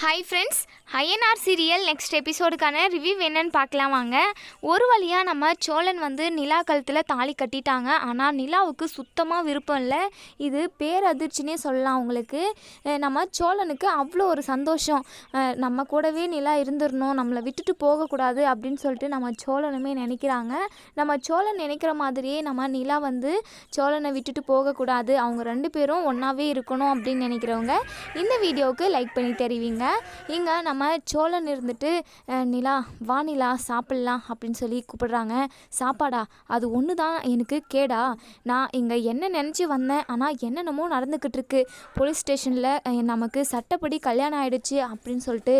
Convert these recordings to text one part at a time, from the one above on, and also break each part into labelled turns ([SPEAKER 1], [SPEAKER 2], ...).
[SPEAKER 1] Hi friends INR serial next எபிசோடுக்கான review என்னன்னு பார்க்கலாம் வாங்க. ஒரு வழியாக நம்ம சோழன் வந்து நிலா கழுத்தில் தாலி கட்டிட்டாங்க. ஆனால் நிலாவுக்கு சுத்தமாக விருப்பம் இல்லை. இது பேரதிர்ச்சினே சொல்லலாம் அவங்களுக்கு நம்ம சோழனுக்கு அவ்வளோ ஒரு சந்தோஷம். நம்ம கூடவே நிலா இருந்துடணும் நம்மளை விட்டுட்டு போகக்கூடாது அப்படின்னு சொல்லிட்டு நம்ம சோழனுமே நினைக்கிறாங்க. நம்ம சோழன் நினைக்கிற மாதிரியே நம்ம நிலா வந்து சோழனை விட்டுட்டு போகக்கூடாது. அவங்க ரெண்டு பேரும் ஒன்றாவே இருக்கணும் அப்படின்னு நினைக்கிறவங்க இந்த வீடியோவுக்கு லைக் பண்ணி தெரிவிங்க. இங்கே நம்ம சோழன் இருந்துட்டு நிலா வா நிலா சாப்பிட்லாம் அப்படின்னு சொல்லி கூப்பிடுறாங்க. சாப்பாடா அது ஒன்று தான் எனக்கு கேடா. நான் இங்கே என்ன நினச்சி வந்தேன் ஆனால் என்னென்னமோ நடந்துக்கிட்டு இருக்கு போலீஸ் ஸ்டேஷனில் நமக்கு சட்டப்படி கல்யாணம் ஆகிடுச்சு அப்படின்னு சொல்லிட்டு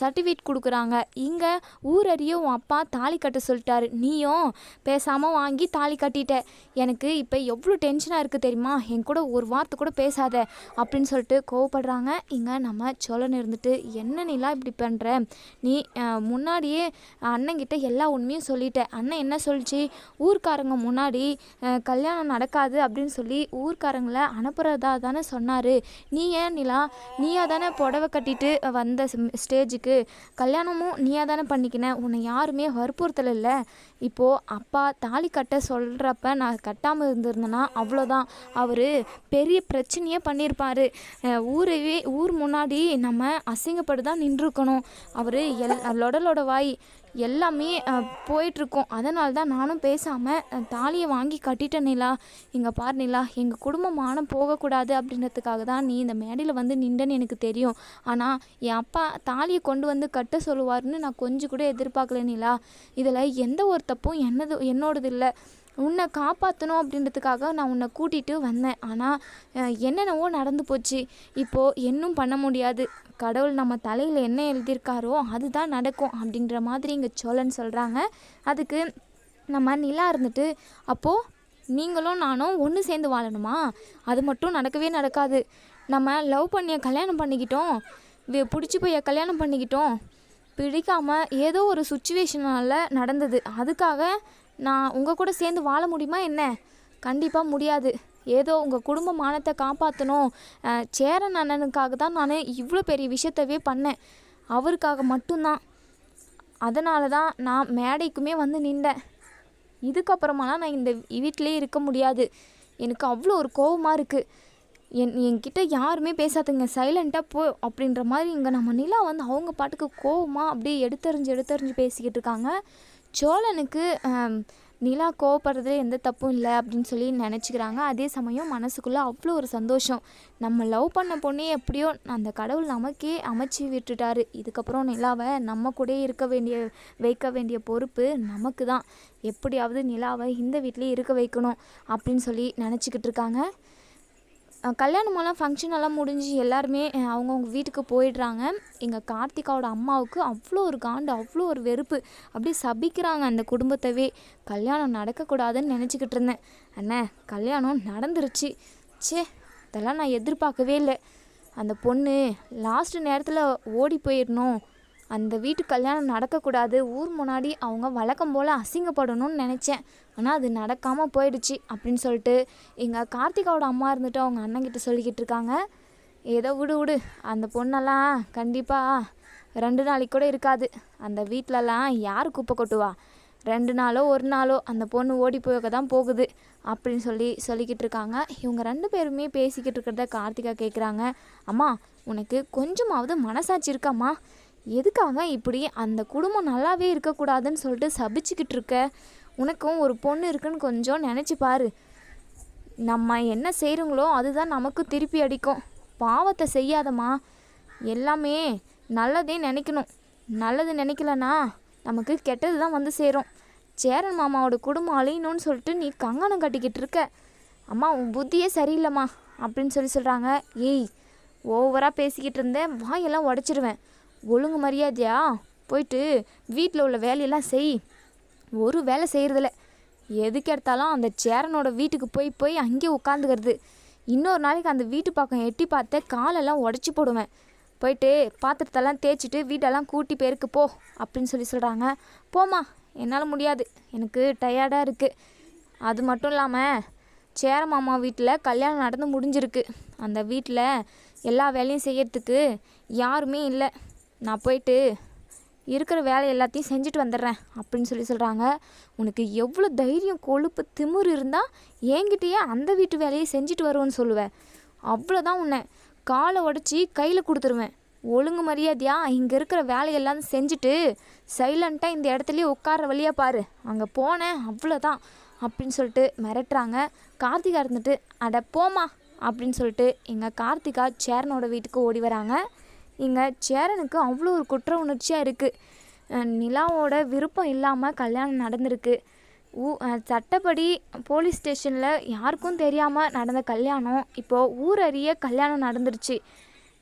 [SPEAKER 1] சர்டிஃபிகேட் கொடுக்குறாங்க. இங்கே ஊரறிய உன் அப்பா தாலி கட்ட சொல்லிட்டாரு. நீயும் பேசாமல் வாங்கி தாலி கட்டிட்ட. எனக்கு இப்போ எவ்வளோ டென்ஷனாக இருக்குது தெரியுமா? என் கூட ஒரு வார்த்தை கூட பேசாத அப்படின்னு சொல்லிட்டு கோவப்படுறாங்க. இங்கே நம்ம சோழன் இருந்துட்டு என்ன நீலாம் இப்படி பண்ணுற நீ முன்னாடியே அண்ணங்கிட்ட எல்லா உண்மையும் சொல்லிட்ட. அண்ணன் என்ன சொல்லிச்சு? ஊர்க்காரங்க முன்னாடி கல்யாணம் நடக்காது அப்படின்னு சொல்லி ஊர்க்காரங்களை அனுப்புகிறதா தானே சொன்னார். நீ ஏன் நிலா? நீயா தானே புடவை கட்டிட்டு வந்த ஸ்டேஜுக்கு? கல்யாணமும் நீயா தானே பண்ணிக்கின? உன்னை யாருமே வற்புறுத்தல இல்லை. இப்போது அப்பா தாலி கட்ட சொல்கிறப்ப நான் கட்டாமல் இருந்திருந்தேன்னா அவ்வளோதான். அவர் பெரிய பிரச்சனையே பண்ணியிருப்பார் ஊரவே ஊர் முன்னாடி நம்ம அசிங்கப்பட்டு தான் நின்றுருக்கணும். அவர் எல் லொடலோட வாய் எல்லாமே போயிட்டுருக்கோம் அதனால தான் நானும் பேசாமல் தாலியை வாங்கி கட்டிட்டேன் நிலா. இங்கே பார் நிலா எங்கள் குடும்பம் மானம் போகக்கூடாது அப்படின்றதுக்காக தான் நீ இந்த மேடையில் வந்து நின்றன்னு எனக்கு தெரியும். ஆனால் என் அப்பா தாலியை கொண்டு வந்து கட்ட சொல்லுவார்னு நான் கொஞ்சம் கூட எதிர்பார்க்கல நிலா. இதில் எந்த ஒரு தப்பும் என்னது என்னோடது இல்லை. உன்னை காப்பாற்றணும் அப்படின்றதுக்காக நான் உன்னை கூட்டிகிட்டு வந்தேன். ஆனால் என்னென்னவோ நடந்து போச்சு. இப்போது இன்னும் பண்ண முடியாது. கடவுள் நம்ம தலையில் என்ன எழுதியிருக்காரோ அதுதான் நடக்கும் அப்படின்ற மாதிரி இங்கே சோழன் சொல்கிறாங்க அதுக்கு நம்ம நிலா இருந்துட்டு அப்போது நீங்களும் நானும் ஒன்று சேர்ந்து வாழணுமா? அது மட்டும் நடக்கவே நடக்காது. நம்ம லவ் பண்ணிய கல்யாணம் பண்ணிக்கிட்டோம். பிடிச்சி போய் கல்யாணம் பண்ணிக்கிட்டோம். பிடிக்காமல் ஏதோ ஒரு சுச்சுவேஷனால் நடந்தது. அதுக்காக நான் உங்கள் கூட சேர்ந்து வாழ முடியுமா என்ன? கண்டிப்பாக முடியாது. ஏதோ உங்கள் குடும்ப மானத்தை காப்பாற்றணும் சேரன் அண்ணனுக்காக தான் நான் இவ்வளோ பெரிய விஷயத்தவே பண்ணேன். அவருக்காக மட்டும்தான். அதனால தான் நான் மேடைக்குமே வந்து நின்றேன். இதுக்கப்புறமாலாம் நான் இந்த வீட்டிலே இருக்க முடியாது. எனக்கு அவ்வளோ ஒரு கோவமாக இருக்குது என் என்கிட்ட யாருமே பேசாதுங்க. சைலண்ட்டாக போ அப்படின்ற மாதிரி இங்கே நம்ம நிலா வந்து அவங்க பாட்டுக்கு கோவமாக அப்படியே எடுத்தறிஞ்சு எடுத்தறிஞ்சு பேசிக்கிட்டு இருக்காங்க. சோழனுக்கு நிலா கோவப்படுறதுல எந்த தப்பும் இல்லை அப்படின்னு சொல்லி நினச்சிக்கிறாங்க. அதே சமயம் மனசுக்குள்ளே அவ்வளோ ஒரு சந்தோஷம். நம்ம லவ் பண்ண பொண்ணே எப்படியோ அந்த கடவுள் நமக்கே அமைச்சு விட்டுட்டாரு. இதுக்கப்புறம் நிலாவை நம்ம கூட இருக்க வேண்டிய வைக்க வேண்டிய பொறுப்பு நமக்கு தான். எப்படியாவது நிலாவை இந்த வீட்லேயே இருக்க வைக்கணும் அப்படின்னு சொல்லி நினச்சிக்கிட்டு இருக்காங்க. கல்யாணமெல்லாம் ஃபங்க்ஷனெல்லாம் முடிஞ்சு எல்லாருமே அவங்கவுங்க வீட்டுக்கு போயிடுறாங்க. எங்கள் கார்த்திகாவோட அம்மாவுக்கு அவ்வளோ ஒரு காண்டு அவ்வளோ ஒரு வெறுப்பு. அப்படியே சபிக்கிறாங்க அந்த குடும்பத்தவே. கல்யாணம் நடக்கக்கூடாதுன்னு நினச்சிக்கிட்டு இருந்தேன். அண்ணே கல்யாணம் நடந்துருச்சு. ச்சே இதெல்லாம் நான் எதிர்பார்க்கவே இல்லை. அந்த பொண்ணு லாஸ்ட் நேரத்தில் ஓடி போயிடணும். அந்த வீட்டு கல்யாணம் நடக்கக்கூடாது. ஊர் முன்னாடி அவங்க வழக்கம் போல் அசிங்கப்படணும்னு நினச்சேன். ஆனால் அது நடக்காமல் போயிடுச்சு அப்படின்னு சொல்லிட்டு எங்கள் கார்த்திகாவோட அம்மா இருந்துட்டு அவங்க அண்ணங்கிட்ட சொல்லிக்கிட்டு இருக்காங்க. ஏதோ விடு விடு. அந்த பொண்ணெல்லாம் கண்டிப்பாக ரெண்டு நாளைக்கு கூட இருக்காது. அந்த வீட்டிலலாம் யார் குப்பை கொட்டுவா? ரெண்டு நாளோ ஒரு நாளோ அந்த பொண்ணு ஓடி போக தான் போகுது அப்படின்னு சொல்லி சொல்லிக்கிட்டு இருக்காங்க. இவங்க ரெண்டு பேருமே பேசிக்கிட்டு இருக்கிறத கார்த்திகா கேட்குறாங்க அம்மா உனக்கு கொஞ்சமாவது மனசாட்சி இருக்காம்மா. எதுக்காக இப்படி அந்த குடும்பம் நல்லாவே இருக்கக்கூடாதுன்னு சொல்லிட்டு சபிச்சுக்கிட்டு இருக்க? உனக்கும் ஒரு பொண்ணு இருக்குன்னு கொஞ்சம் நினச்சி பாரு. நம்ம என்ன செய்கிறோங்களோ அதுதான் நமக்கு திருப்பி அடிக்கும். பாவத்தை செய்யாதம்மா. எல்லாமே நல்லதே நினைக்கணும். நல்லது நினைக்கலனா நமக்கு கெட்டது தான் வந்து சேரும். சேரன் மாமாவோட குடும்பம் அழியணும்னு சொல்லிட்டு நீ கங்கணம் கட்டிக்கிட்டு இருக்க. அம்மா உன் புத்தியே சரியில்லைம்மா அப்படின்னு சொல்லி சொல்கிறாங்க ஏய் ஓவராக பேசிக்கிட்டு இருந்தேன். வாயெல்லாம் உடச்சிருவேன். ஒழுங்கு மரியாதையா? போயிட்டு வீட்டில் உள்ள வேலையெல்லாம் செய். ஒரு வேலை செய்கிறதில்ல எதுக்கு எடுத்தாலும் அந்த சேரனோட வீட்டுக்கு போய் போய் அங்கேயே உட்காந்துக்கிறது. இன்னொரு நாளைக்கு அந்த வீட்டு பக்கம் எட்டி பார்த்து காலெல்லாம் உடச்சி போடுவேன். போயிட்டு பாத்திரத்தெல்லாம் தேய்ச்சிட்டு வீட்டெல்லாம் கூட்டி பேருக்கு போ அப்படின்னு சொல்லி சொல்கிறாங்க போம்மா என்னால் முடியாது. எனக்கு டயர்டாக இருக்குது அது மட்டும் இல்லாமல் சேர மாமா வீட்டில் கல்யாணம் நடந்து முடிஞ்சிருக்கு. அந்த வீட்டில் எல்லா வேலையும் செய்யறதுக்கு யாருமே இல்லை. நான் போயிட்டு இருக்கிற வேலை எல்லாத்தையும் செஞ்சுட்டு வந்துடுறேன் அப்படின்னு சொல்லி சொல்கிறாங்க உனக்கு எவ்வளோ தைரியம் கொழுப்பு திமிரு இருந்தால் என்கிட்டயே அந்த வீட்டு வேலையை செஞ்சுட்டு வருவோன்னு சொல்லுவேன். அவ்வளோதான் உன்னை. காலை உடச்சி கையில் கொடுத்துருவேன். ஒழுங்கு மரியாதையா இங்கே இருக்கிற வேலையெல்லாம் செஞ்சுட்டு சைலண்ட்டாக இந்த இடத்துலையே உட்கார வழியாக பாரு. அங்கே போனேன் அவ்வளோதான் அப்படின்னு சொல்லிட்டு மிரட்டுறாங்க. கார்த்திகா இருந்துட்டு அட போமா அப்படின்னு சொல்லிட்டு எங்கள் கார்த்திகா சேரனோட வீட்டுக்கு ஓடி வராங்க. இங்கே சேரனுக்கு அவ்வளோ ஒரு குற்ற உணர்ச்சியாக இருக்குது நிலாவோட விருப்பம் இல்லாமல் கல்யாணம் நடந்திருக்கு. ஊ சட்டப்படி போலீஸ் ஸ்டேஷனில் யாருக்கும் தெரியாமல் நடந்த கல்யாணம். இப்போது ஊரறிய கல்யாணம் நடந்துருச்சு.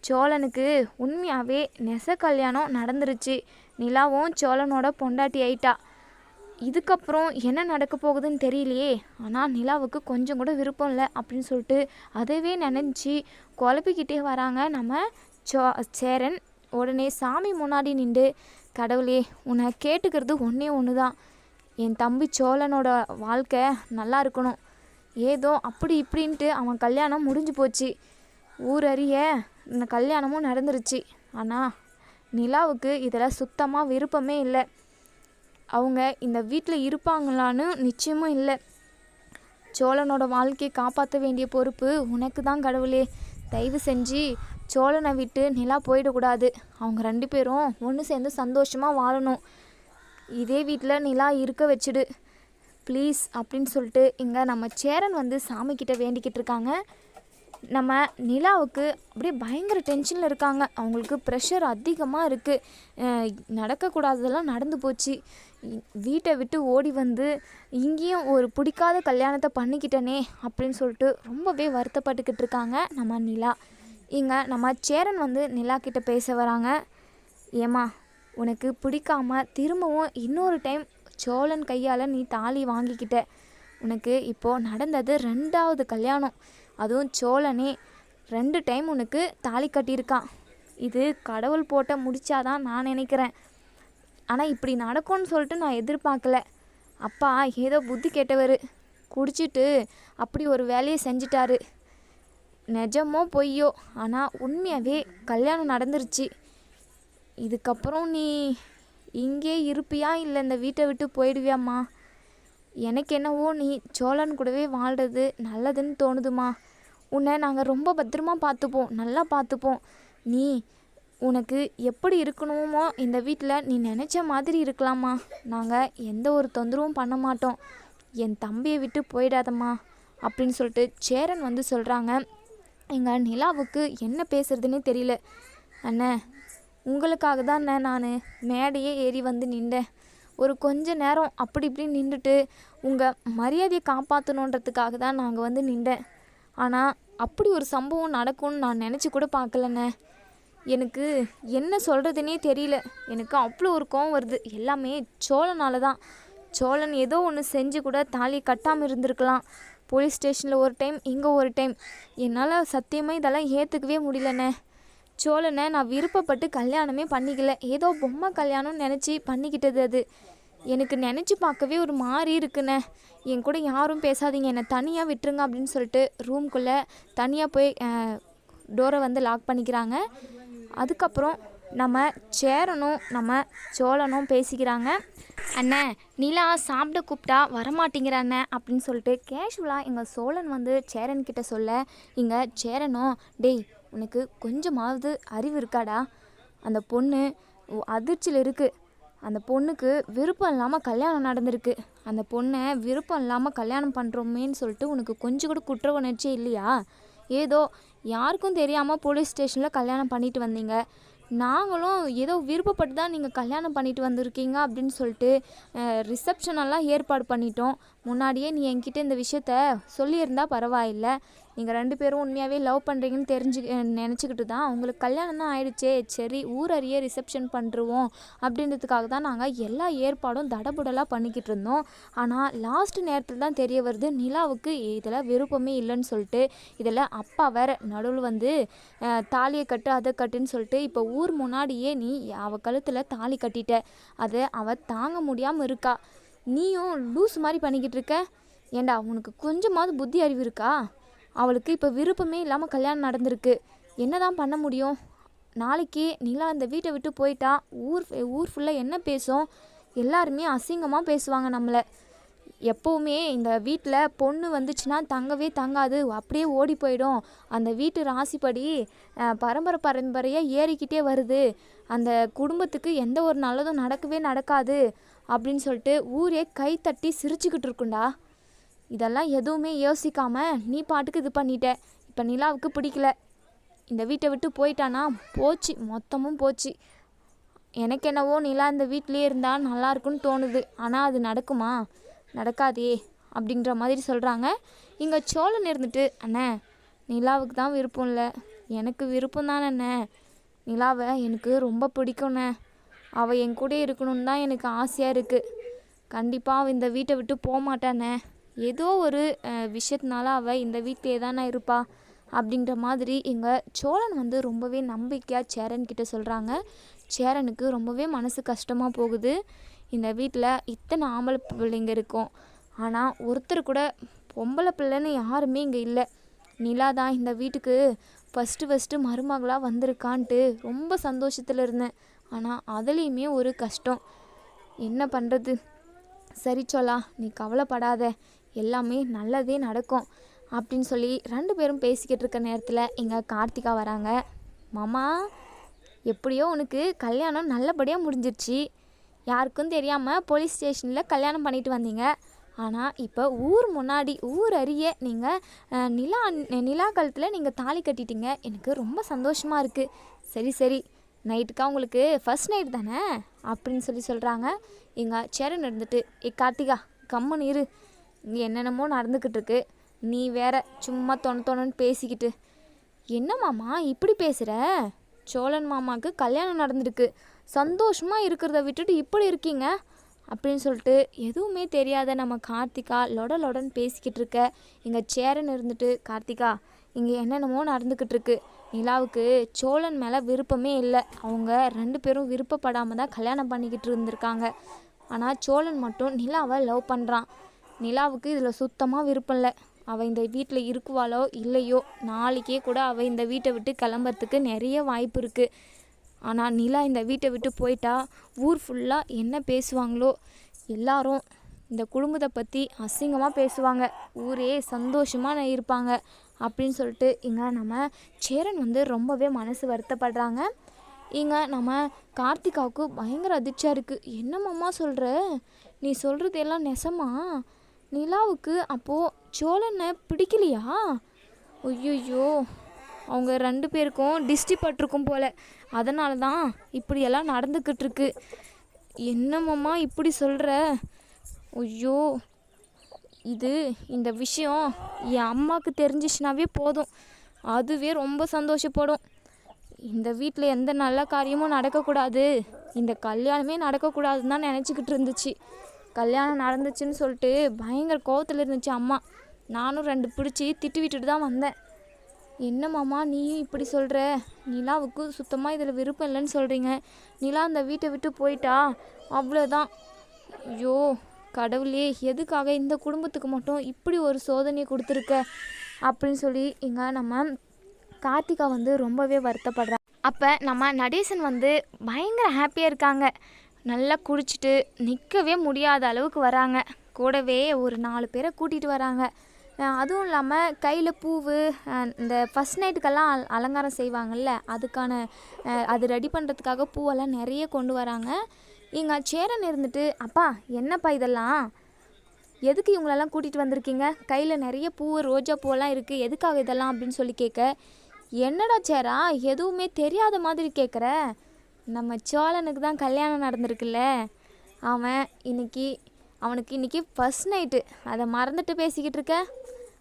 [SPEAKER 1] சோழனுக்கு உண்மையாகவே நெச கல்யாணம் நடந்துருச்சு. நிலாவும் சோழனோட பொண்டாட்டி ஆயிட்டா. இதுக்கப்புறம் என்ன நடக்க போகுதுன்னு தெரியலையே. ஆனால் நிலாவுக்கு கொஞ்சம் கூட விருப்பம் இல்லை அப்படின்னு சொல்லிட்டு அதவே நினச்சி குழப்பிக்கிட்டே வராங்க நம்ம சோ சேரன் உடனே சாமி முன்னாடி நின்று கடவுளே உன்னை கேட்டுக்கிறது ஒன்றே ஒன்று தான் என் தம்பி சோழனோட வாழ்க்கை நல்லா இருக்கணும். ஏதோ அப்படி இப்படின்ட்டு அவன் கல்யாணம் முடிஞ்சு போச்சு. ஊரறிய இந்த கல்யாணமும் நடந்துருச்சு. ஆனால் நிலாவுக்கு இதில் சுத்தமாக விருப்பமே இல்லை. அவங்க இந்த வீட்டில் இருப்பாங்களான்னு நிச்சயமும் இல்லை. சோழனோட வாழ்க்கையை காப்பாற்ற வேண்டிய பொறுப்பு உனக்கு தான் கடவுளே. தயவு செஞ்சு சோழனை விட்டு நிலா போயிடக்கூடாது. அவங்க ரெண்டு பேரும் ஒன்று சேர்ந்து சந்தோஷமாக வாழணும். இதே வீட்டில் நிலா இருக்க வச்சுடு. ப்ளீஸ் அப்படின்னு சொல்லிட்டு இங்கே நம்ம சேரன் வந்து சாமிக்கிட்ட வேண்டிக்கிட்டு இருக்காங்க. நம்ம நிலாவுக்கு அப்படியே பயங்கர டென்ஷனில் இருக்காங்க. அவங்களுக்கு ப்ரெஷர் அதிகமாக இருக்குது நடக்கக்கூடாததெல்லாம் நடந்து போச்சு. வீட்டை விட்டு ஓடி வந்து இங்கேயும் ஒரு பிடிக்காத கல்யாணத்தை பண்ணிக்கிட்டனே அப்படின்னு சொல்லிட்டு ரொம்பவே வருத்தப்பட்டுக்கிட்டு இருக்காங்க நம்ம நிலா. இங்கே நம்ம சேரன் வந்து நிலா கிட்ட பேச வராங்க. ஏம்மா உனக்கு பிடிக்காம திரும்பவும் இன்னொரு டைம் சோழன் கையால் நீ தாலி வாங்கிக்கிட்ட. உனக்கு இப்போது நடந்தது ரெண்டாவது கல்யாணம். அதுவும் சோழனே. ரெண்டு டைம் உனக்கு தாலி கட்டியிருக்கான். இது கடவுள் போட்ட முடிச்சாதான் நான் நினைக்கிறேன். ஆனால் இப்படி நடக்கும்னு சொல்லிட்டு நான் எதிர்பார்க்கல. அப்பா ஏதோ புத்தி கெட்டவர். குடிச்சிட்டு அப்படி ஒரு வேலையை செஞ்சிட்டாரு. நிஜமோ பொய்யோ ஆனால் உண்மையாகவே கல்யாணம் நடந்துருச்சு. இதுக்கப்புறம் நீ இங்கே இருப்பியா? இல்லை இந்த வீட்டை விட்டு போயிடுவியாம்மா? எனக்கு என்னவோ நீ சோழன் கூடவே வாழ்கிறது நல்லதுன்னு தோணுதுமா உன்னை நாங்கள் ரொம்ப பத்திரமா பார்த்துப்போம் நல்லா பார்த்துப்போம். நீ உனக்கு எப்படி இருக்கணுமோ இந்த வீட்டில் நீ நினச்ச மாதிரி இருக்கலாமா நாங்கள் எந்த ஒரு தொந்தரவும் பண்ண மாட்டோம். என் தம்பியை விட்டு போயிடாதம்மா அப்படின்னு சொல்லிட்டு சேரன் வந்து சொல்கிறாங்க எங்கள் நிலாவுக்கு என்ன பேசுறதுன்னே தெரியல. அண்ணே உங்களுக்காக தான் நான் மேடையே ஏறி வந்து நின்றேன். ஒரு கொஞ்ச நேரம் அப்படி இப்படி நின்றுட்டு உங்கள் மரியாதையை காப்பாற்றணுன்றதுக்காக தான் நாங்கள் வந்து நின்றேன். ஆனால் அப்படி ஒரு சம்பவம் நடக்கும்னு நான் நினச்சி கூட பார்க்கலண்ணே. எனக்கு என்ன சொல்கிறதுனே தெரியல. எனக்கு அவ்வளோ ஒரு கோவம் வருது. எல்லாமே சோழனால தான் சோழன் ஏதோ ஒன்று செஞ்சு கூட தாலி கட்டாமல் இருந்திருக்கலாம். போலீஸ் ஸ்டேஷனில் ஒரு டைம் இங்கே ஒரு டைம். என்னால் சத்தியமாக இதெல்லாம் ஏற்றுக்கவே முடியலண்ணே. சோழனை நான் விருப்பப்பட்டு கல்யாணமே பண்ணிக்கல. ஏதோ பொம்மை கல்யாணம்னு நினச்சி பண்ணிக்கிட்டது அது. எனக்கு நினச்சி பார்க்கவே ஒரு மாதிரி இருக்குண்ணே. என் கூட யாரும் பேசாதீங்க. என்னை தனியாக விட்டுருங்க அப்படின்னு சொல்லிட்டு ரூம்குள்ளே தனியாக போய் டோரை வந்து லாக் பண்ணிக்கிறாங்க. அதுக்கப்புறம் நம்ம சேரனும் நம்ம சோழனும் பேசிக்கிறாங்க. அண்ணே நிலா சாப்பிட கூப்பிட்டா வரமாட்டேங்கிற அண்ணன் அப்படின்னு சொல்லிட்டு கேஷுவலாக எங்கள் சோழன் வந்து சேரன்கிட்ட சொல்ல இங்கே சேரனும் டேய் உனக்கு கொஞ்சமாவது அறிவு இருக்காடா. அந்த பொண்ணு அதிர்ச்சியில் இருக்குது அந்த பொண்ணுக்கு விருப்பம் இல்லாமல் கல்யாணம் நடந்திருக்கு. அந்த பொண்ணை விருப்பம் இல்லாமல் கல்யாணம் பண்ணுறோமேன்னு சொல்லிட்டு உனக்கு கொஞ்சம் கூட குற்ற உணர்ச்சி இல்லையா? ஏதோ யாருக்கும் தெரியாமல் போலீஸ் ஸ்டேஷனில் கல்யாணம் பண்ணிட்டு வந்தீங்க. நாங்களும் ஏதோ விருப்பப்பட்டு தான் நீங்கள் கல்யாணம் பண்ணிட்டு வந்திருக்கீங்க அப்படின்னு சொல்லிட்டு ரிசப்ஷனெல்லாம் ஏற்பாடு பண்ணிட்டோம். முன்னாடியே நீ என்கிட்ட இந்த விஷயத்த சொல்லியிருந்தா பரவாயில்ல. நீங்கள் ரெண்டு பேரும் உண்மையாகவே லவ் பண்ணுறீங்கன்னு தெரிஞ்சு நினச்சிக்கிட்டு தான் உங்களுக்கு கல்யாணம் தான் ஆயிடுச்சே. சரி ஊரறிய ரிசப்ஷன் பண்ணுருவோம் அப்படின்றதுக்காக தான் நாங்கள் எல்லா ஏற்பாடும் தடபுடலாக பண்ணிக்கிட்டு இருந்தோம். ஆனால் லாஸ்ட் நேரத்தில் தான் தெரிய வருது நிலாவுக்கு இதில் விருப்பமே இல்லைன்னு சொல்லிட்டு இதில் அப்பா வேற நடுவில் வந்து தாலியை கட்டு அதை கட்டுன்னு சொல்லிட்டு இப்போ ஊர் முன்னாடியே நீ அவள் கழுத்தில் தாலி கட்டிட்ட. அதை அவள் தாங்க முடியாமல் இருக்கா. நீயும் லூஸ் மாதிரி பண்ணிக்கிட்டு இருக்க ஏண்டா உனக்கு கொஞ்சமாவது புத்தி அறிவு இருக்கா? அவளுக்கு இப்போ விருப்பமே இல்லாமல் கல்யாணம் நடந்திருக்கு. என்னதான் பண்ண முடியும்? நாளைக்கு நிலா அந்த வீட்டை விட்டு போயிட்டா ஊர் ஊர் ஃபுல்லாக என்ன பேசும்? எல்லாருமே அசிங்கமாக பேசுவாங்க நம்மளை. எப்போவுமே இந்த வீட்டில் பொண்ணு வந்துச்சுன்னா தங்கவே தங்காது அப்படியே ஓடி போயிடும். அந்த வீட்டு ராசிப்படி பரம்பரை பரம்பரையாக ஏறிக்கிட்டே வருது. அந்த குடும்பத்துக்கு எந்த ஒரு நல்லதும் நடக்கவே நடக்காது. அப்படின்னு சொல்லிட்டு ஊரே கை தட்டி சிரிச்சுக்கிட்டு இருக்குண்டா இதெல்லாம் எதுவுமே யோசிக்காம நீ பாட்டுக்கு இது பண்ணிட்ட. இப்போ நிலாவுக்கு பிடிக்கல. இந்த வீட்டை விட்டு போயிட்டானா? போச்சு. மொத்தமும் போச்சு. எனக்கு என்னவோ நிலா இந்த வீட்டிலே இருந்தால் நல்லாயிருக்குன்னு தோணுது. ஆனால் அது நடக்குமா? நடக்காதே அப்படின்ற மாதிரி சொல்கிறாங்க இங்கே சோழன் இருந்துட்டு அண்ணே நிலாவுக்கு தான் விருப்பம் இல்லை. எனக்கு விருப்பம் தானே அண்ணே. நிலாவை எனக்கு ரொம்ப பிடிக்கும்ண்ணே. அவள் என் கூட இருக்கணும்னு தான் எனக்கு ஆசையாக இருக்குது கண்டிப்பாக அவள் இந்த வீட்டை விட்டு போக மாட்டானே. ஏதோ ஒரு விஷயத்தினால அவள் இந்த வீட்டிலே தானே இருப்பா. அப்படின்ற மாதிரி எங்கள் சோழன் வந்து ரொம்பவே நம்பிக்கையாக சேரன்கிட்ட சொல்கிறாங்க சேரனுக்கு ரொம்பவே மனசு கஷ்டமாக போகுது. இந்த வீட்டில் இத்தனை ஆம்பளை பிள்ளைங்க இருக்கும். ஆனால் ஒருத்தர் கூட பொம்பளை பிள்ளைன்னு யாருமே இங்கே இல்லை. நிலா தான் இந்த வீட்டுக்கு ஃபஸ்ட்டு ஃபஸ்ட்டு மருமகளாக வந்திருக்கான்ட்டு ரொம்ப சந்தோஷத்தில் இருந்தேன். ஆனால் அதுலேயுமே ஒரு கஷ்டம். என்ன பண்ணுறது சரி சொல்லா நீ கவலைப்படாத. எல்லாமே நல்லதே நடக்கும். அப்படின்னு சொல்லி ரெண்டு பேரும் பேசிக்கிட்டு இருக்க நேரத்தில் இங்கே கார்த்திகா வராங்க. மாமா எப்படியோ உனக்கு கல்யாணம் நல்லபடியாக முடிஞ்சிருச்சு. யாருக்கும் தெரியாமல் போலீஸ் ஸ்டேஷனில் கல்யாணம் பண்ணிட்டு வந்தீங்க. ஆனால் இப்போ ஊர் முன்னாடி ஊர் அறிய நீங்கள் நிலா நிலா கழுத்தில் நீங்கள் தாலி கட்டிட்டீங்க. எனக்கு ரொம்ப சந்தோஷமாக இருக்குது சரி சரி. நைட்டுக்கா உங்களுக்கு ஃபர்ஸ்ட் நைட் தானே? அப்படின்னு சொல்லி சொல்கிறாங்க எங்கள் சேரன் இருந்துட்டு ஏ கார்த்திகா கம்மன் இரு. இங்கே என்னென்னமோ நடந்துக்கிட்டு இருக்கு. நீ வேற சும்மா தொண தொணன்னு பேசிக்கிட்டு. என்ன மாமா இப்படி பேசுகிற சோழன் மாமாவுக்கு கல்யாணம் நடந்திருக்கு. சந்தோஷமாக இருக்கிறத விட்டுட்டு இப்படி இருக்கீங்க? அப்படின்னு சொல்லிட்டு எதுவுமே தெரியாத நம்ம கார்த்திகா லொட லொடன்னு பேசிக்கிட்டு இருக்க. எங்கள் சேரன் இருந்துட்டு கார்த்திகா இங்கே என்னென்னமோ நடந்துக்கிட்டு இருக்கு. நிலாவுக்கு சோழன் மேலே விருப்பமே இல்லை. அவங்க ரெண்டு பேரும் விருப்பப்படாமல் தான் கல்யாணம் பண்ணிக்கிட்டு இருந்திருக்காங்க. ஆனால் சோழன் மட்டும் நிலாவை லவ் பண்ணுறான் நிலாவுக்கு இதில் சுத்தமாக விருப்பம் இல்லை. அவள் இந்த வீட்டில் இருக்குவாளோ இல்லையோ நாளைக்கே கூட அவள் இந்த வீட்டை விட்டு கிளம்புறதுக்கு நிறைய வாய்ப்பு இருக்குது ஆனால் நிலா இந்த வீட்டை விட்டு போயிட்டா ஊர் ஃபுல்லாக என்ன பேசுவாங்களோ? எல்லாரும் இந்த குடும்பத்தை பற்றி அசிங்கமாக பேசுவாங்க. ஊரே சந்தோஷமாக இருப்பாங்க. அப்படின்னு சொல்லிட்டு இங்கே நம்ம சேரன் வந்து ரொம்பவே மனசு வருத்தப்படுறாங்க. இங்கே நம்ம கார்த்திகாவுக்கு பயங்கர அதிர்ச்சியாக இருக்குது என்னம்மாம்மா சொல்கிற நீ சொல்கிறது எல்லாம் நெசமா? நிலாவுக்கு அப்போது சோழனை பிடிக்கலையா? ஐயோ அவங்க ரெண்டு பேருக்கும் டிஸ்டி பட்டிருக்கும் போல. அதனால தான் இப்படியெல்லாம் நடந்துக்கிட்டு இருக்கு. என்னம்மாம்மா இப்படி சொல்கிற ஐயோ இது இந்த விஷயம் என் அம்மாவுக்கு தெரிஞ்சிச்சுனாவே போதும். அதுவே ரொம்ப சந்தோஷப்படும். இந்த வீட்டில் எந்த நல்ல காரியமும் நடக்கக்கூடாது. இந்த கல்யாணமே நடக்கக்கூடாதுன்னு தான் நினச்சிக்கிட்டு இருந்துச்சு. கல்யாணம் நடந்துச்சுன்னு சொல்லிட்டு பயங்கர கோவத்தில் இருந்துச்சு அம்மா. நானும் ரெண்டு பிடிச்சி திட்டு விட்டுட்டு தான் வந்தேன். என்ன மாமா நீயும் இப்படி சொல்கிற நிலாவுக்கு சுத்தமாக இதில் விருப்பம் இல்லைன்னு சொல்கிறீங்க நிலா அந்த வீட்டை விட்டு போயிட்டா? அவ்வளோதான் ஐயோ கடவுளே எதுக்காக இந்த குடும்பத்துக்கு மட்டும் இப்படி ஒரு சோதனையை கொடுத்துருக்க? அப்படின்னு சொல்லி இங்கே நம்ம கார்த்திகா வந்து ரொம்பவே வருத்தப்படுறா. அப்போ நம்ம நடேசன் வந்து பயங்கர ஹாப்பியாக இருக்காங்க. நல்லா குடிச்சிட்டு நிற்கவே முடியாத அளவுக்கு வராங்க. கூடவே ஒரு நாலு பேரை கூட்டிகிட்டு வராங்க. அதுவும் இல்லாமல் கையில் பூவு இந்த ஃபஸ்ட் நைட்டுக்கெல்லாம் அல- அலங்காரம் செய்வாங்கல்ல அதுக்கான அது ரெடி பண்ணுறதுக்காக பூவெல்லாம் நிறைய கொண்டு வராங்க. இங்கே சேரன் இருந்துட்டு அப்பா என்னப்பா இதெல்லாம்? எதுக்கு இவங்களெல்லாம் கூட்டிகிட்டு வந்திருக்கீங்க? கையில் நிறைய பூ ரோஜா பூவெல்லாம் இருக்குது எதுக்காக இதெல்லாம்? அப்படின்னு சொல்லி கேட்க என்னடா சேரா எதுவுமே தெரியாத மாதிரி கேட்குற நம்ம சோழனுக்கு தான் கல்யாணம் நடந்திருக்குல்ல. அவன் இன்னைக்கு அவனுக்கு இன்னைக்கு ஃபஸ்ட் நைட்டு அதை மறந்துட்டு பேசிக்கிட்டு இருக்க.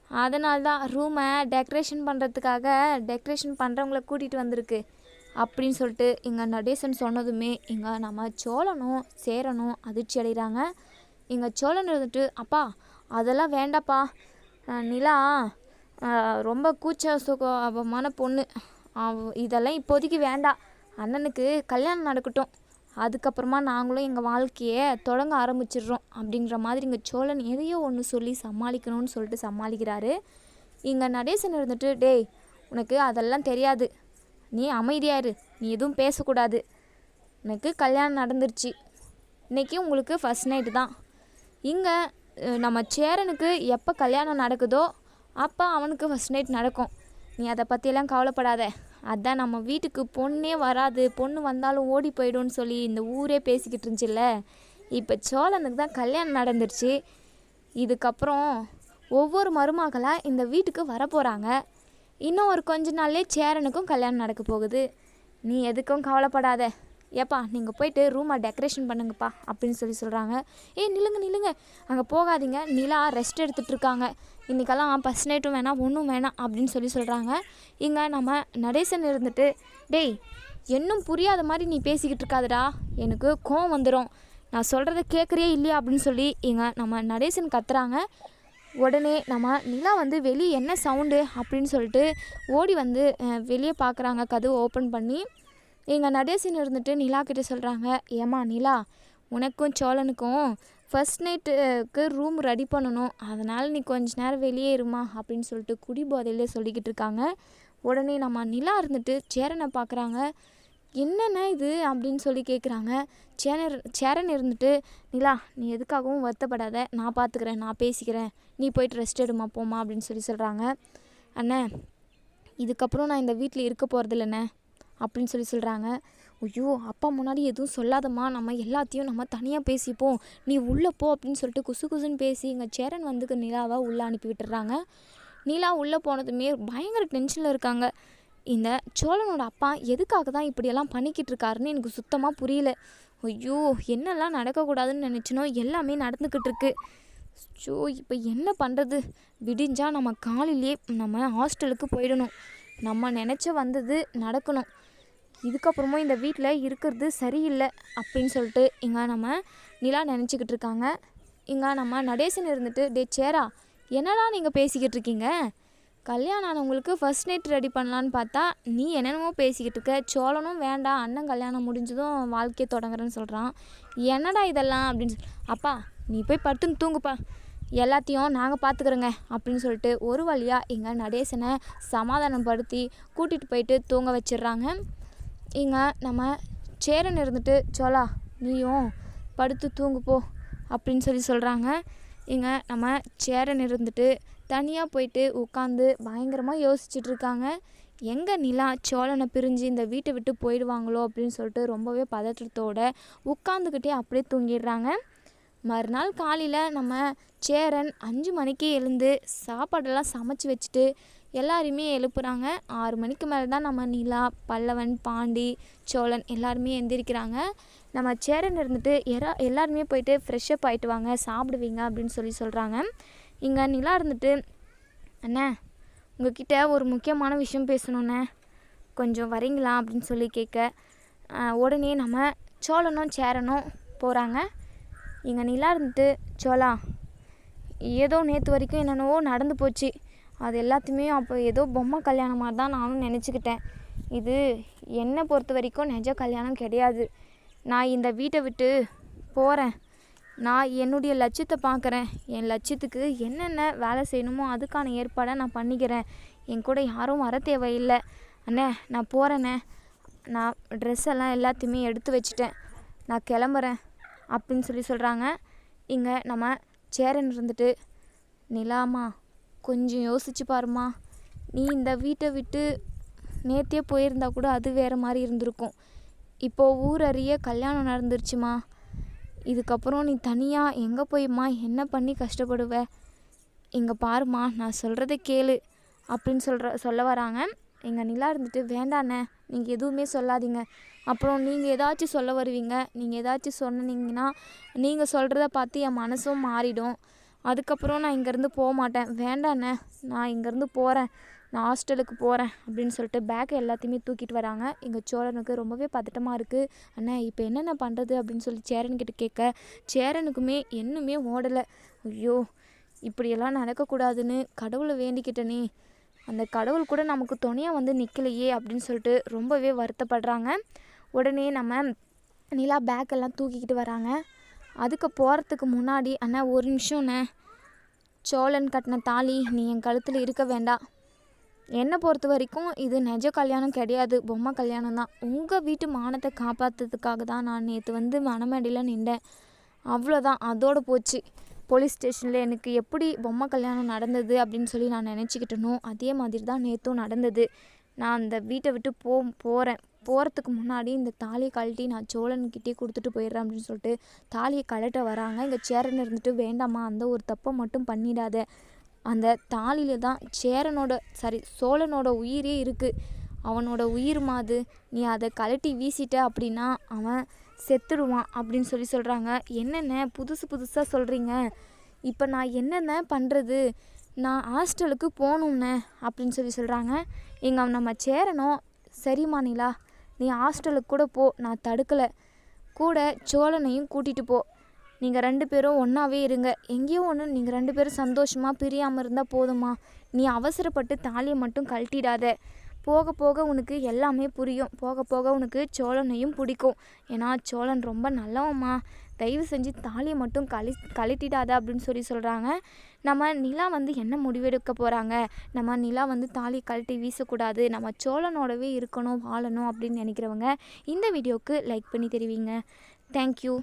[SPEAKER 1] அதனால்தான் ரூமை டெக்கரேஷன் பண்ணுறதுக்காக டெக்கரேஷன் பண்ணுறவங்கள கூட்டிகிட்டு வந்திருக்கு. அப்படின்னு சொல்லிட்டு இங்கே நடேசன் சொன்னதுமே இங்கே நம்ம சோழனும் சேரனும் அதிர்ச்சி அடைகிறாங்க இங்கே சோழன் இருந்துட்டு அப்பா அதெல்லாம் வேண்டாப்பா. நிலா ரொம்ப கூச்ச சுகமான பொண்ணு. அவ இதெல்லாம் இப்போதைக்கு வேண்டாம் அண்ணனுக்கு கல்யாணம் நடக்கட்டும். அதுக்கப்புறமா நாங்களும் எங்கள் வாழ்க்கையை தொடங்க ஆரம்பிச்சிடுறோம். அப்படின்ற மாதிரி இங்கே சோழன் எதையோ ஒன்று சொல்லி சமாளிக்கணும்னு சொல்லிட்டு சமாளிக்கிறாரு. இங்கே நடேசன் இருந்துட்டு டேய் உனக்கு அதெல்லாம் தெரியாது. நீ அமைதியாக இரு. நீ எதுவும் பேசக்கூடாது. எனக்கு கல்யாணம் நடந்துருச்சு. இன்றைக்கி உங்களுக்கு ஃபஸ்ட் நைட்டு தான். இங்கே நம்ம சேரனுக்கு எப்போ கல்யாணம் நடக்குதோ அப்போ அவனுக்கு ஃபஸ்ட் நைட் நடக்கும். நீ அதை பற்றியெல்லாம் கவலைப்படாத. அதான் நம்ம வீட்டுக்கு பொண்ணே வராது. பொண்ணு வந்தாலும் ஓடி போயிடும்னு சொல்லி இந்த ஊரே பேசிக்கிட்டு இருந்துச்சுல்ல. இப்போ சோழனுக்கு தான் கல்யாணம் நடந்துருச்சு. இதுக்கப்புறம் ஒவ்வொரு மருமகளாக இந்த வீட்டுக்கு வரப்போகிறாங்க இன்னும் ஒரு கொஞ்ச நாள்லே சேரனுக்கும் கல்யாணம் நடக்க போகுது. நீ எதுக்கும் கவலைப்படாத. ஏப்பா நீங்கள் போயிட்டு ரூமை டெக்கரேஷன் பண்ணுங்கப்பா அப்படின்னு சொல்லி சொல்கிறாங்க ஏய் நில்லுங்க நில்லுங்க. அங்கே போகாதீங்க. நிலா ரெஸ்ட் எடுத்துகிட்டு இருக்காங்க. இன்றைக்கெல்லாம் ஃபஸ்ட் நைட்டும் வேணாம் ஒன்றும் வேணாம் அப்படின்னு சொல்லி சொல்கிறாங்க இங்கே நம்ம நடேசன் இருந்துட்டு டேய் இன்னும் புரியாத மாதிரி நீ பேசிக்கிட்டு இருக்காதடா. எனக்கு கோவம் வந்துடும் நான் சொல்கிறத கேட்குறியே இல்லையா? அப்படின்னு சொல்லி இங்கே நம்ம நடேசன் கத்துறாங்க. உடனே நம்ம நிலா வந்து வெளியே என்ன சவுண்டு அப்படின்னு சொல்லிட்டு ஓடி வந்து வெளியே பார்க்குறாங்க கதவு ஓப்பன் பண்ணி எங்கள் நடேசன் இருந்துட்டு நிலா கிட்டே சொல்கிறாங்க ஏமா நிலா உனக்கும் சோழனுக்கும் ஃபர்ஸ்ட் நைட்டுக்கு ரூம் ரெடி பண்ணணும். அதனால் நீ கொஞ்ச நேரம் வெளியே இருமா அப்படின்னு சொல்லிட்டு குடி போதையிலே சொல்லிக்கிட்டு இருக்காங்க. உடனே நம்ம நிலா இருந்துட்டு சேரனை பார்க்குறாங்க என்னண்ணே இது அப்படின்னு சொல்லி கேட்குறாங்க சேனர் சேரன் இருந்துட்டு நிலா நீ எதுக்காகவும் வருத்தப்படாத. நான் பார்த்துக்கிறேன் நான் பேசிக்கிறேன். நீ போயிட்டு ரெஸ்ட் எடுமா போமா அப்படின்னு சொல்லி சொல்கிறாங்க அண்ணே இதுக்கப்புறம் நான் இந்த வீட்டில் இருக்க போகிறதில்லண்ணே அப்படின்னு சொல்லி சொல்கிறாங்க ஐயோ அப்பா முன்னாடி எதுவும் சொல்லாதம்மா. நம்ம எல்லாத்தையும் நம்ம தனியாக பேசிப்போம். நீ உள்ளே போ அப்படின்னு சொல்லிட்டு குசு குசுன்னு பேசி இங்கே சேரன் வந்துக்கு நிலாவை உள்ளே அனுப்பி விட்டுறாங்க. நிலா உள்ளே போனதுமே பயங்கர டென்ஷனில் இருக்காங்க. இந்த சோழனோட அப்பா எதுக்காக தான் இப்படியெல்லாம் பண்ணிக்கிட்டு இருக்காருன்னு எனக்கு சுத்தமாக புரியல. ஐயோ என்னெல்லாம் நடக்கக்கூடாதுன்னு நினச்சினோ எல்லாமே நடந்துக்கிட்டு இருக்கு. ஸோ இப்போ என்ன பண்ணுறது விடிஞ்சால் நம்ம காலையிலேயே நம்ம ஹாஸ்டலுக்கு போயிடணும். நம்ம நினச்ச வந்தது நடக்கணும். இதுக்கப்புறமும் இந்த வீட்டில் இருக்கிறது சரியில்லை அப்படின்னு சொல்லிட்டு இங்கே நம்ம நிலா நினச்சிக்கிட்டு இருக்காங்க. இங்கே நம்ம நடேசன் இருந்துட்டு டே சேரா என்னடா நீங்கள் பேசிக்கிட்டு இருக்கீங்க? கல்யாணம் ஆனவங்களுக்கு ஃபர்ஸ்ட் நைட் ரெடி பண்ணலான்னு பார்த்தா நீ என்னென்னமோ பேசிக்கிட்டு இருக்க. சோழனும் வேண்டாம் அண்ணன் கல்யாணம் முடிஞ்சதும் வாழ்க்கையை தொடங்குறேன்னு சொல்கிறான் என்னடா இதெல்லாம் அப்படின்னு சொல்லி அப்பா நீ போய் படுத்துன்னு தூங்குப்பா. எல்லாத்தையும் நாங்கள் பார்த்துக்குறோங்க அப்படின்னு சொல்லிட்டு ஒரு வழியாக இங்கே நடேசனை சமாதானப்படுத்தி கூட்டிகிட்டு போயிட்டு தூங்க வச்சிடுறாங்க. இங்கே நம்ம சேரன் இருந்துட்டு சோலா நீயும் படுத்து தூங்கு போ அப்படின்னு சொல்லி சொல்கிறாங்க இங்கே நம்ம சேரன் இருந்துட்டு தனியாக போயிட்டு உட்காந்து பயங்கரமாக யோசிச்சுட்டு இருக்காங்க எங்கே நிலா சோழனை பிரிஞ்சு இந்த வீட்டை விட்டு போயிடுவாங்களோ அப்படின்னு சொல்லிட்டு ரொம்பவே பதற்றத்தோட உட்காந்துக்கிட்டே அப்படியே தூங்கிடுறாங்க. மறுநாள் காலையில் நம்ம சேரன் அஞ்சு மணிக்கு எழுந்து சாப்பாடெல்லாம் சமைச்சு வச்சுட்டு எல்லாருமே எழுப்புறாங்க. ஆறு மணிக்கு மேலே தான் நம்ம நிலா பல்லவன் பாண்டி சோழன் எல்லாருமே எந்திரிக்கிறாங்க. நம்ம சேரன் இருந்துட்டு எரா எல்லாருமே போயிட்டு ஃப்ரெஷ்ஷப் ஆகிட்டு வாங்க சாப்பிடுவீங்க அப்படின்னு சொல்லி சொல்கிறாங்க இங்கே நிலா இருந்துட்டு அண்ணே உங்ககிட்ட ஒரு முக்கியமான விஷயம் பேசணுண்ணே கொஞ்சம் வரீங்களா? அப்படின்னு சொல்லி கேட்க உடனே நம்ம சோழனும் சேரனும் போகிறாங்க இங்கே நிலா இருந்துட்டு சோழா ஏதோ நேற்று வரைக்கும் என்னென்னவோ நடந்து போச்சு. அது எல்லாத்தையுமே அப்போ ஏதோ பொம்மை கல்யாணம் மாதிரி தான் நானும் நினச்சிக்கிட்டேன். இது என்னை பொறுத்த வரைக்கும் நிஜ கல்யாணம் கிடையாது. நான் இந்த வீட்டை விட்டு போகிறேன் நான் என்னுடைய லட்சியத்தை பார்க்குறேன். என் லட்சியத்துக்கு என்னென்ன வேலை செய்யணுமோ அதுக்கான ஏற்பாடை நான் பண்ணிக்கிறேன். என் கூட யாரும் வர தேவையில்லை. அண்ணே நான் போகிறேண்ணே நான் ட்ரெஸ் எல்லாம் எல்லாத்தையுமே எடுத்து வச்சுட்டேன். நான் கிளம்புறேன் அப்படின்னு சொல்லி சொல்கிறாங்க இங்கே நம்ம சேரன் இருந்துட்டு நிலாமா கொஞ்சம் யோசிச்சு பாருமா. நீ இந்த வீட்டை விட்டு நேத்தே போயிருந்தா கூட அது வேறு மாதிரி இருந்திருக்கும். இப்போது ஊர் அறிய கல்யாணம் நடந்துருச்சுமா? இதுக்கப்புறம் நீ தனியாக எங்கே போய்மா என்ன பண்ணி கஷ்டப்படுவ? இங்கே பாருமா நான் சொல்கிறத கேளு அப்படின்னு சொல்கிற சொல்ல வராங்க. எங்கள் நிலா இருந்துட்டு வேண்டாண்ணே நீங்கள் எதுவுமே சொல்லாதீங்க. அப்புறம் நீங்கள் ஏதாச்சும் சொல்ல வருவீங்க. நீங்கள் ஏதாச்சும் சொன்னீங்கன்னா நீங்கள் சொல்கிறத பார்த்து என் மனசும் மாறிடும். அதுக்கப்புறம் நான் இங்கேருந்து போக மாட்டேன். வேண்டாண்ணே நான் இங்கேருந்து போகிறேன் நான் ஹாஸ்டலுக்கு போகிறேன் அப்படின்னு சொல்லிட்டு பேக் எல்லாத்தையுமே தூக்கிட்டு வராங்க. எங்கள் சோழனுக்கு ரொம்பவே பதட்டமாக இருக்குது அண்ணா இப்போ என்னென்ன பண்ணுறது அப்படின்னு சொல்லி சேரன்கிட்ட கேட்க சேரனுக்குமே இன்னுமே ஓடலை. ஐயோ இப்படியெல்லாம் நடக்கக்கூடாதுன்னு கடவுளை வேண்டிக்கிட்டனே. அந்த கடவுள் கூட நமக்கு துணையாக வந்து நிற்கலையே அப்படின்னு சொல்லிட்டு ரொம்பவே வருத்தப்படுறாங்க. உடனே நம்ம நிலா பேக்கெல்லாம் தூக்கிக்கிட்டு வராங்க. அதுக்கு போகிறதுக்கு முன்னாடி அண்ணா ஒரு நிமிஷம்ண்ணே சோழன் கட்டின தாலி நீ என் கழுத்தில் இருக்க வேண்டாம் என்னை பொறுத்த வரைக்கும் இது நிஜ கல்யாணம் கிடையாது பொம்மை கல்யாணம் தான். உங்கள் வீட்டு மானத்தை காப்பாற்றுறதுக்காக தான் நான் நேற்று வந்து மணமேடையில் நின்றேன். அவ்வளோதான் அதோடு போச்சு. போலீஸ் ஸ்டேஷனில் எனக்கு எப்படி பொம்மை கல்யாணம் நடந்தது அப்படின்னு சொல்லி நான் நினச்சிக்கிட்டனோ அதே மாதிரி தான் நேற்றும் நடந்தது. நான் அந்த வீட்டை விட்டு போ போகிறேன் போகிறதுக்கு முன்னாடி இந்த தாலியை கழட்டி நான் சோழன்கிட்டே கொடுத்துட்டு போயிடுறேன் அப்படின்னு சொல்லிட்டு தாலியை கழட்ட வராங்க. இங்கே சேரன் இருந்துட்டு வேண்டாமா அந்த ஒரு தப்பை மட்டும் பண்ணிடாத. அந்த தாலியில் தான் சேரனோட சாரி சோழனோட உயிரே இருக்குது அவனோட உயிர் மாது. நீ அதை கழட்டி வீசிட்ட அப்படின்னா அவன் செத்துடுவான் அப்படின்னு சொல்லி சொல்கிறாங்க என்னென்ன? புதுசு புதுசாக சொல்கிறீங்க இப்போ நான் என்னென்ன பண்ணுறது நான் ஹாஸ்டலுக்கு போகணுண்ணே அப்படின்னு சொல்லி சொல்கிறாங்க எங்கள் நம்ம சேரணும் சரிம்மா நிலா நீ ஹாஸ்டலுக்கு கூட போ. நான் தடுக்கலை. கூட சோழனையும் கூட்டிகிட்டு போ. நீங்கள் ரெண்டு பேரும் ஒன்றாவே இருங்க. எங்கேயோ ஒன்று நீங்கள் ரெண்டு பேரும் சந்தோஷமாக பிரியாமல் இருந்தால் போதுமா நீ அவசரப்பட்டு தாலியை மட்டும் கழட்டிடாத. போக போக உனக்கு எல்லாமே புரியும். போக போக உனக்கு சோழனையும் பிடிக்கும். ஏன்னா சோழன் ரொம்ப நல்லவம்மா. தயவு செஞ்சு தாலியை மட்டும் கழி கழட்டிடாத அப்படின்னு சொல்லி சொல்கிறாங்க நம்ம நிலா வந்து என்ன முடிவெடுக்க போகிறாங்க நம்ம நிலா வந்து தாலி கழட்டி வீசக்கூடாது. நம்ம சோழனோடவே இருக்கணும் வாழணும் அப்படின்னு நினைக்கிறவங்க இந்த வீடியோவுக்கு லைக் பண்ணி தெரிவிங்க. தேங்க்யூ